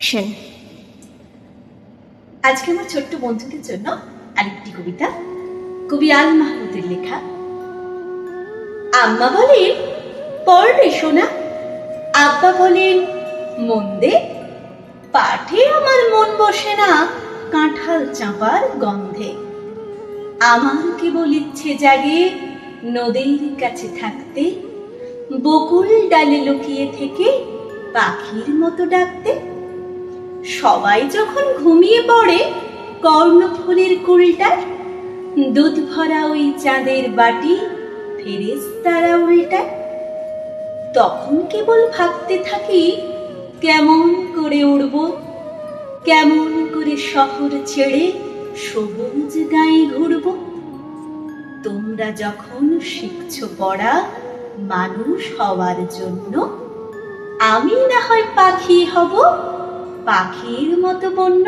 শোন আজকে আমার ছোট্ট বন্ধুদের জন্য আরেকটি কবিতা। কবি আল মাহমুদের লেখা, আম্মা বলেন পড়বে সোনা আব্বা বলেন মন দে পাঠে আমার মন বসে না, কাঁঠাল চাঁপার গন্ধে। আমার কেবল ইচ্ছে জাগে, নদীর কাছে থাকতে, বকুল ডালে লুকিয়ে থেকে, পাখির মতো ডাকতে। সবাই যখন ঘুমিয়ে পড়ে, কর্ণফুলের কুলটার দুধ ভরা ওই চাঁদের বাটি ফেরেস তারা উল্টায়। তখন কেবল ভাবতে থাকি, কেমন করে উড়ব, কেমন করে শহর ছেড়ে সবুজ গায়ে ঘুরব। তোমরা যখন শিখছো পড়া, মানুষ হওয়ার জন্য, আমি না হয় পাখি হব পাখির মতো বন্য।